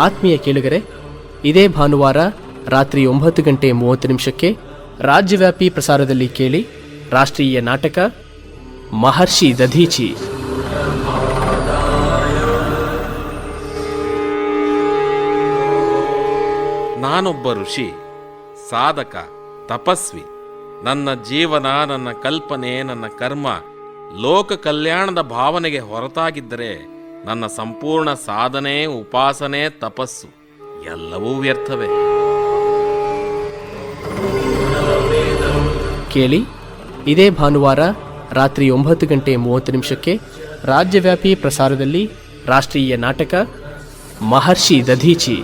ಆತ್ಮೀಯ ಕೇಳುಗರೆ, ಇದೇ ಭಾನುವಾರ ರಾತ್ರಿ ಒಂಬತ್ತು ಗಂಟೆ ಮೂವತ್ತು ನಿಮಿಷಕ್ಕೆ ರಾಜ್ಯವ್ಯಾಪಿ ಪ್ರಸಾರದಲ್ಲಿ ಕೇಳಿ ರಾಷ್ಟ್ರೀಯ ನಾಟಕ ಮಹರ್ಷಿ ದಧೀಚಿ. ನಾನೊಬ್ಬ ಋಷಿ, ಸಾಧಕ, ತಪಸ್ವಿ. ನನ್ನ ಜೀವನ, ನನ್ನ ಕಲ್ಪನೆ, ನನ್ನ ಕರ್ಮ, ಲೋಕ ಕಲ್ಯಾಣದ ಭಾವನೆಗೆ ಹೊರತಾಗಿದ್ದರೆ ನನ್ನ ಸಂಪೂರ್ಣ ಸಾಧನೆ, ಉಪಾಸನೆ, ತಪಸ್ಸು ಎಲ್ಲವೂ ವ್ಯರ್ಥವೇ? ಕೇಳಿ, ಇದೇ ಭಾನುವಾರ ರಾತ್ರಿ ಒಂಬತ್ತು ಗಂಟೆ ಮೂವತ್ತು ನಿಮಿಷಕ್ಕೆ ರಾಜ್ಯವ್ಯಾಪಿ ಪ್ರಸಾರದಲ್ಲಿ ರಾಷ್ಟ್ರೀಯ ನಾಟಕ ಮಹರ್ಷಿ ದಧೀಚಿ.